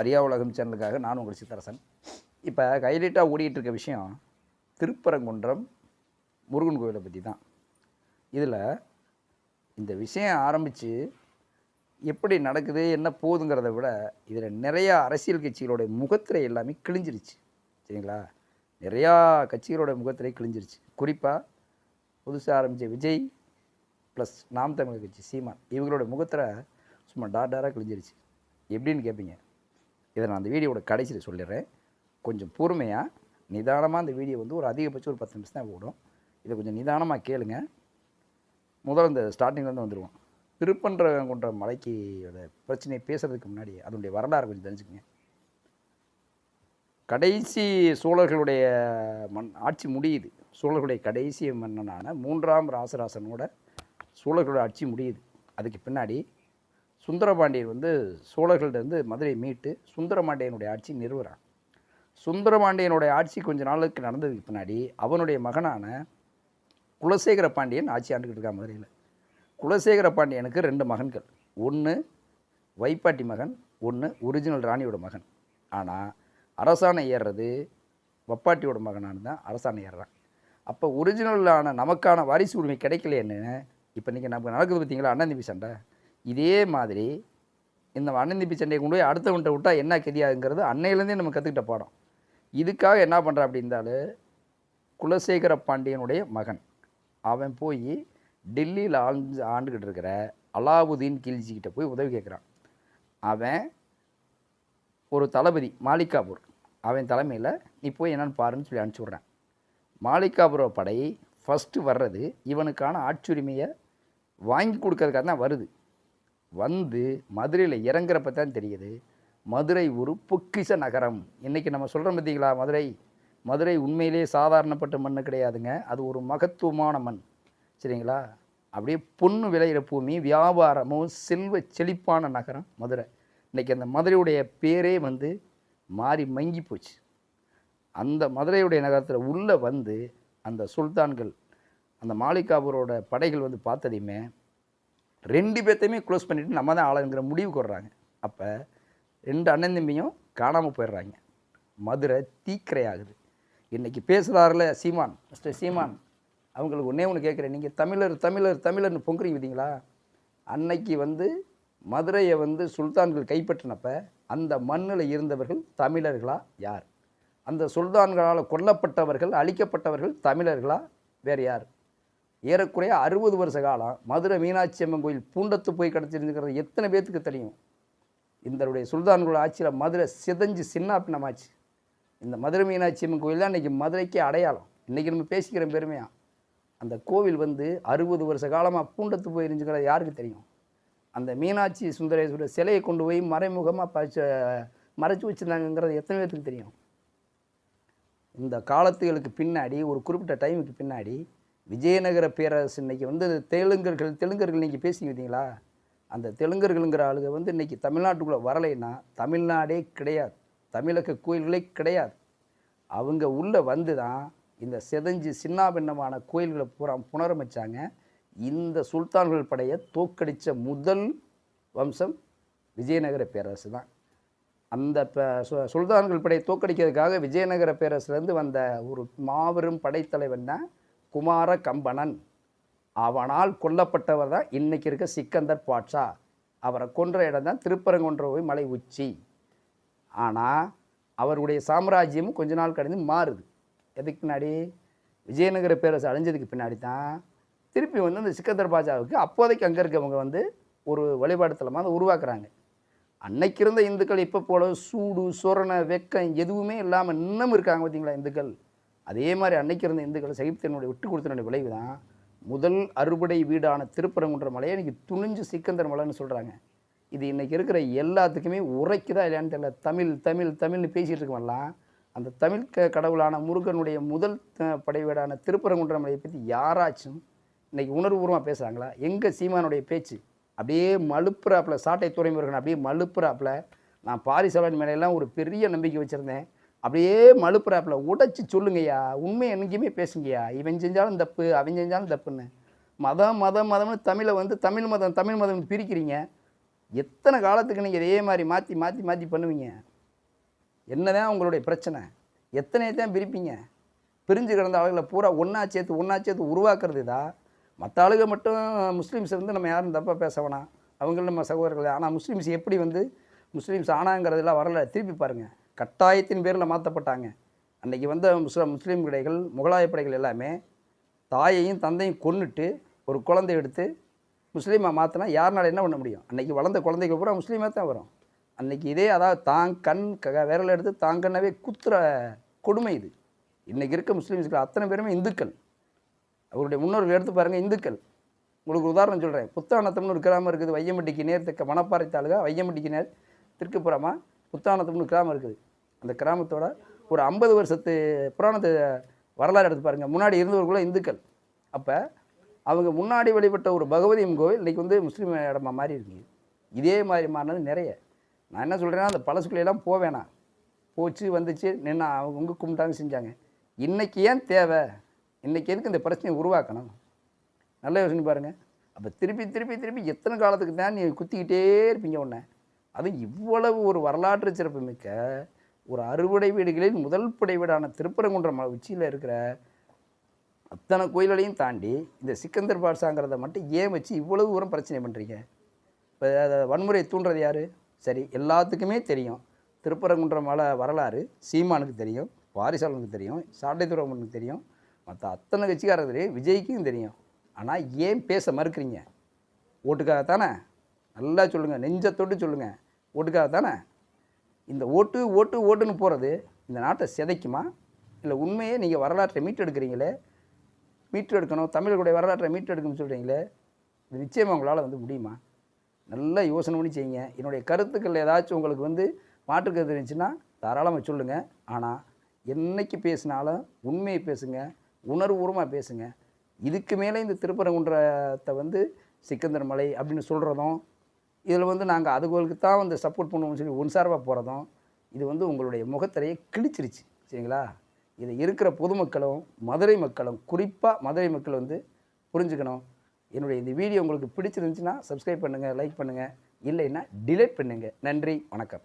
அரியா உலகம் சேனலுக்காக நான் உங்கள் சித்தரசன். இப்போ ஹைலைட்டாக ஓடிக்கிட்டு இருக்க விஷயம் திருப்பரங்குன்றம் முருகன் கோவிலை பற்றி தான். இதில் இந்த விஷயம் ஆரம்பித்து எப்படி நடக்குது என்ன போகுதுங்கிறத விட இதில் நிறையா அரசியல் கட்சிகளுடைய முகத்திரை எல்லாமே கிழிஞ்சிருச்சு. சரிங்களா? நிறையா கட்சிகளோட முகத்திரை கிழிஞ்சிருச்சு. குறிப்பாக புதுசாக ஆரம்பித்த விஜய் ப்ளஸ் நாம் தமிழ் கட்சி சீமான் இவங்களோட முகத்திரை சும்மா டார் டாராக கிழிஞ்சிருச்சு. எப்படின்னு கேட்பீங்க இதை நான் அந்த வீடியோவோட கடைசியில் சொல்லிடுறேன். கொஞ்சம் பொறுமையாக நிதானமாக அந்த வீடியோ வந்து ஒரு அதிகபட்சம் ஒரு பத்து நிமிஷம் தான் ஓடும். இதை கொஞ்சம் நிதானமாக கேளுங்க. முதல்ல இந்த ஸ்டார்டிங்லேருந்து வந்துடுவோம் திருப்பன்றங்குன்ற மலைக்கு பிரச்சனையை பேசுகிறதுக்கு முன்னாடி அதனுடைய வரலாறு கொஞ்சம் தெரிஞ்சுக்கோங்க. கடைசி சோழர்களுடைய மண் ஆட்சி முடியுது. சோழர்களுடைய கடைசி மன்னனான மூன்றாம் ராசராசனோட சோழர்களுடைய ஆட்சி முடியுது. அதுக்கு பின்னாடி சுந்தரபாண்டியன் வந்து சோழர்கள்டேருந்து மதுரையை மீட்டு சுந்தரபாண்டியனுடைய ஆட்சி நிறுவுறான் சுந்தரபாண்டியனுடைய ஆட்சி கொஞ்ச நாளுக்கு நடந்ததுக்கு பின்னாடி அவனுடைய மகனான குலசேகர பாண்டியன் ஆட்சி ஆண்டுக்கிட்டு இருக்கான் மதுரையில். குலசேகர பாண்டியனுக்கு ரெண்டு மகன்கள். ஒன்று வைப்பாட்டி மகன் ஒன்று ஒரிஜினல் ராணியோட மகன். ஆனால் அரசாணை ஏறுறது வப்பாட்டியோட மகனானு தான் அரசாணை ஏறுறான். அப்போ ஒரிஜினலான நமக்கான வாரிசு உரிமை கிடைக்கலையேன்னு இப்போ நீங்கள் நமக்கு நடக்குது பார்த்தீங்களா அண்ணன் தம்பி சண்டை. இதே மாதிரி இந்த அண்ணந்திப்பி சண்டையை கொண்டு போய் அடுத்தவன்ட்ட விட்டால் என்ன கெதியாகுங்கிறது அன்னையிலேருந்தே நம்ம கற்றுக்கிட்ட பாடம். இதுக்காக என்ன பண்ணுறான் அப்படி இருந்தாலும் குலசேகர பாண்டியனுடைய மகன். அவன் போய் டெல்லியில் ஆழ்ந்து ஆண்டுக்கிட்டு இருக்கிற அலாவுதீன் கில்ஜிக்கிட்ட போய் உதவி கேட்குறான் அவன் ஒரு தளபதி மாலிகாபூர். அவன் தலைமையில் நீ போய் என்னென்னு பாருன்னு சொல்லி அனுப்பிச்சி விட்றான். மாலிகாபுர படை ஃபஸ்ட்டு வர்றது இவனுக்கான ஆட்சுரிமையை வாங்கி கொடுக்கறதுக்காக தான் வருது. வந்து மதுரையில் இறங்குறப்ப தான் தெரியுது. மதுரை ஒரு பொக்கிச நகரம். இன்றைக்கி நம்ம சொல்கிறோம் பார்த்தீங்களா மதுரை? மதுரை உண்மையிலே சாதாரணப்பட்ட மண் கிடையாதுங்க. அது ஒரு மகத்துவமான மண். சரிங்களா? அப்படியே பொண்ணு விளையிற பூமி வியாபாரமும் செல்வ செழிப்பான நகரம் மதுரை. இன்றைக்கி அந்த மதுரையுடைய பேரே வந்து மாறி மங்கி போச்சு. அந்த மதுரையுடைய நகரத்தில் உள்ளே வந்து அந்த சுல்தான்கள் அந்த மாலிகாபூரோட படைகள் வந்து பார்த்ததையுமே ரெண்டு பேர்த்தையுமே க்ளோஸ் பண்ணிவிட்டு நம்ம தான் ஆளுங்கிற முடிவுக்கு வர்றாங்க. அப்போ ரெண்டு அண்ணன் தம்பியும் காணாமல் போயிடுறாங்க. மதுரை தீக்கரை ஆகுது இன்றைக்கி பேசுகிறாருல சீமான் மிஸ்டர் சீமான். அவங்களுக்கு ஒன்றே ஒன்று கேட்குறேன். நீங்கள் தமிழர் தமிழர் தமிழர்னு பொங்குறீங்க பார்த்தீங்களா அன்னைக்கு வந்து மதுரையை வந்து சுல்தான்கள் கைப்பற்றினப்ப அந்த மண்ணில் இருந்தவர்கள் தமிழர்களா யார்? அந்த சுல்தான்களால் கொல்லப்பட்டவர்கள் அழிக்கப்பட்டவர்கள் தமிழர்களா? வேறு யார்? ஏறக்குறைய அறுபது வருஷ காலம் மதுரை மீனாட்சி அம்மன் கோயில் பூண்டத்து போய் கிடச்சிருந்துக்கிறது எத்தனை பேர்த்துக்கு தெரியும்? இந்தருடைய சுல்தான்களோட ஆட்சியில் மதுரை சிதஞ்சு சின்னாப்பினமாச்சு இந்த மதுரை மீனாட்சி அம்மன் கோயில் தான் இன்றைக்கி மதுரைக்கே அடையாளம். இன்றைக்கி நம்ம பேசிக்கிற பெருமையாக அந்த கோவில் வந்து அறுபது வருஷ காலமாக பூண்டத்து போய் இருந்துக்கிறது யாருக்கு தெரியும்? அந்த மீனாட்சி சுந்தரேஸ்வரர் சிலையை கொண்டு போய் மறைமுகமாக பச்ச மறைச்சி வச்சுருந்தாங்கிறது எத்தனை பேர்த்துக்கு தெரியும்? இந்த காலத்துகளுக்கு பின்னாடி ஒரு குறிப்பிட்ட டைமுக்கு பின்னாடி விஜயநகர பேரரசு இன்னைக்கு வந்து தெலுங்கர்கள் தெலுங்கர்கள் நீங்கள் பேசிக்கிட்டீங்களா அந்த தெலுங்கர்களுங்கிற ஆளுங்க வந்து இன்றைக்கி தமிழ்நாட்டுக்குள்ளே வரலைன்னா தமிழ்நாடே கிடையாது. தமிழக கோயில்களே கிடையாது. அவங்க உள்ளே வந்து தான் இந்த செதஞ்சு சின்னாபின்னமான கோயில்களை பூரா புனரமைச்சாங்க. இந்த சுல்தான்கள் படையை தோக்கடித்த முதல் வம்சம் விஜயநகர பேரரசு தான். அந்த சு- சுல்தான்கள் படையை தோக்கடிக்கிறதுக்காக விஜயநகர பேரரசுலேருந்து வந்த ஒரு மாபெரும் படைத்தலைவன் தான் குமார கம்பனன் அவனால் கொல்லப்பட்டவர் தான் இன்னைக்கு இருக்க சிக்கந்தர் பாட்ஷா. அவரை கொன்ற இடம் தான் திருப்பரங்குன்றவை மலை உச்சி. ஆனால் அவருடைய சாம்ராஜ்யமும் கொஞ்ச நாள் கடந்து மாறுது. எதுக்கு பின்னாடி? விஜயநகர பேரரசு அழிஞ்சதுக்கு பின்னாடி தான் திருப்பி வந்து அந்த சிக்கந்தர் பாஜாவுக்கு அப்போதைக்கு அங்கே இருக்கவங்க வந்து ஒரு வழிபாடு தலமாக அதை உருவாக்குறாங்க. அன்னைக்கு இருந்த இந்துக்கள் இப்போ போல சூடு சொரணை வெக்கம் எதுவுமே இல்லாமல் இன்னமும் இருக்காங்க பார்த்தீங்களா இந்துக்கள்? அதே மாதிரி அன்னைக்கு இருந்த இந்துக்கள் சகிப்தனுடைய விட்டு கொடுத்தனுடைய விளைவு தான் முதல் அறுபடை வீடான திருப்பரங்குன்ற மலையை இன்றைக்கி துணிஞ்சு சிக்கந்தர் மலைன்னு சொல்கிறாங்க இது இன்னைக்கு இருக்கிற எல்லாத்துக்குமே உரைக்குதா இல்லையான்னு தெரியல. தமிழ் தமிழ் தமிழ்னு பேசிகிட்டு இருக்கவன்லாம் அந்த தமிழ் க கடவுளான முருகனுடைய முதல் படை வீடான திருப்பரங்குன்ற மலையை பற்றி யாராச்சும் இன்றைக்கி உணர்வுபூர்வமாக பேசுகிறாங்களா எங்கே சீமானுடைய பேச்சு? அப்படியே மழுப்புறாப்பில் சாட்டை துறைமுருகன் அப்படியே மழுப்புறாப்பில் நான் பாரிசவன் மேலையெல்லாம் ஒரு பெரிய நம்பிக்கை வச்சுருந்தேன். அப்படியே மலுப்புறாப்பில் உடைச்சி சொல்லுங்கய்யா உண்மை என்றைக்குமே பேசுங்கய்யா இவன் செஞ்சாலும் தப்பு அவன் செஞ்சாலும் தப்புன்னு. மதம் மதம் மதம்னு தமிழை வந்து தமிழ் மதம் தமிழ் மதம் பிரிக்கிறீங்க. எத்தனை காலத்துக்கு நீங்கள் இதே மாதிரி மாற்றி மாற்றி மாற்றி பண்ணுவீங்க? என்னதான் உங்களுடைய பிரச்சனை. எத்தனை தான் பிரிப்பீங்க? பிரிஞ்சு கிடந்த ஆளுகளை பூரா ஒன்றா சேர்த்து ஒன்றா சேர்த்து உருவாக்குறது தான் மற்ற ஆளுங்க மட்டும் முஸ்லீம்ஸ் இருந்து நம்ம யாரும் தப்பாக பேச வேணாம். அவங்களும் நம்ம சகோதரர்கள். ஆனால் முஸ்லீம்ஸ் எப்படி வந்து முஸ்லீம்ஸ் ஆனாங்கிறதுலாம் வரல. திருப்பி பாருங்கள் கட்டாயத்தின் பேரில் மாற்றப்பட்டாங்க. அன்றைக்கி வந்த முஸ்லிம் முஸ்லீம் படைகள் முகலாய படைகள் எல்லாமே தாயையும் தந்தையும் கொன்னுட்டு ஒரு குழந்தை எடுத்து முஸ்லீமாக மாற்றினா யாருனால என்ன பண்ண முடியும்? அன்றைக்கி வளர்ந்த குழந்தைகள் பூரா முஸ்லீமாக தான் வரும். அன்றைக்கி இதே அதாவது தான் கண் க விரல் எடுத்து தாங்கன்னவே குத்துற கொடுமை இது. இன்றைக்கி இருக்க முஸ்லீம்ஸ்கள் அத்தனை பேருமே இந்துக்கள். அவருடைய முன்னோர்கள் எடுத்து பாருங்கள் இந்துக்கள். உங்களுக்கு உதாரணம் சொல்கிறேன் புத்தானத்தம்னு ஒரு கிராமம் இருக்குது வையம்பட்டிக்கு நேர் தெற்க மணப்பாறை தாலுகா வையம்பட்டிக்கு நேர் திருக்குப்புறமாக புத்தானத்துக்குன்னு கிராமம் இருக்குது. அந்த கிராமத்தோட ஒரு ஐம்பது வருஷத்து புராணத்தை வரலாறு எடுத்து பாருங்கள் முன்னாடி இருந்தவர்களும் இந்துக்கள். அப்போ அவங்க முன்னாடி வழிபட்ட ஒரு பகவதியம் கோவில் இன்றைக்கி வந்து முஸ்லீம் இடமா மாறி இருக்குது இதே மாதிரி மாறினது நிறைய. நான் என்ன சொல்கிறேன்னா அந்த பழசுக்குள்ளையெல்லாம் போவேணாம் போச்சு வந்துச்சு நின்று அவங்க கும்பிட்டாங்க செஞ்சாங்க. இன்றைக்கி ஏன் தேவை? இன்றைக்கி எதுக்கு இந்த பிரச்சனையை உருவாக்கணும்? நல்ல யோசனை பாருங்கள் அப்போ திருப்பி திருப்பி திருப்பி எத்தனை காலத்துக்கு தான் நீ குத்திக்கிட்டே இருப்பீங்க உன்னை? அதுவும் இவ்வளவு ஒரு வரலாற்று சிறப்பு மிக்க ஒரு அறுவடை வீடுகளில் முதல் படை வீடான திருப்பரங்குன்றம் மலை உச்சியில் இருக்கிற அத்தனை கோயில்களையும் தாண்டி இந்த சிக்கந்தர் பாட்சாங்கிறத மட்டும் ஏன் வச்சு இவ்வளவு தூரம் பிரச்சனை பண்ணுறீங்க இப்போ அதை வன்முறையை தூண்டுறது யார்? சரி எல்லாத்துக்குமே தெரியும். திருப்பரங்குன்றம் மலை வரலாறு சீமானுக்கு தெரியும் வாரிசாலனுக்கு தெரியும் சாட்டைத்துறவனுக்கு தெரியும் மற்ற அத்தனை கட்சிக்காரர் தெரியும் விஜய்க்கும் தெரியும். ஆனால் ஏன் பேச மறுக்கிறீங்க? ஓட்டுக்காக தானே நல்லா சொல்லுங்கள் நெஞ்ச சொல்லுங்கள் ஓட்டுக்காக தானே? இந்த ஓட்டு ஓட்டு ஓட்டுன்னு போகிறது இந்த நாட்டை சிதைக்குமா? இல்லை உண்மையே நீங்கள் வரலாற்றை மீட்டெடுக்கிறீங்களே? மீட்டெடுக்கணும் தமிழர்களுடைய வரலாற்றை மீட்டெடுக்கணும்னு சொல்கிறீங்களே இது நிச்சயமாக உங்களால் வந்து முடியுமா? நல்லா யோசனை பண்ணி செய்யுங்க. என்னுடைய கருத்துக்கள் ஏதாச்சும் உங்களுக்கு வந்து மாற்று இருந்துச்சுன்னா தாராளமாக சொல்லுங்கள் ஆனால் என்னைக்கு பேசினாலும் உண்மையை பேசுங்க உணர்வுபூர்வமாக பேசுங்க. இதுக்கு மேலே இந்த திருப்பரங்குன்றத்தை வந்து சிக்கந்தர் மலை அப்படின்னு சொல்கிறதும் இதில் வந்து நாங்கள் அதுகளுக்கு தான் வந்து சப்போர்ட் பண்ணுவோம்னு சொல்லி ஒன் சார்பாக போகிறதும் இது வந்து உங்களுடைய முகத்திரையை கிழிச்சிருச்சு. சரிங்களா? இதை இருக்கிற பொதுமக்களும் மதுரை மக்களும் குறிப்பாக மதுரை மக்கள் வந்து புரிஞ்சுக்கணும். என்னுடைய இந்த வீடியோ உங்களுக்கு பிடிச்சிருந்துச்சுன்னா சப்ஸ்கிரைப் பண்ணுங்கள் லைக் பண்ணுங்கள் இல்லைன்னா டிலேட் பண்ணுங்கள் நன்றி வணக்கம்.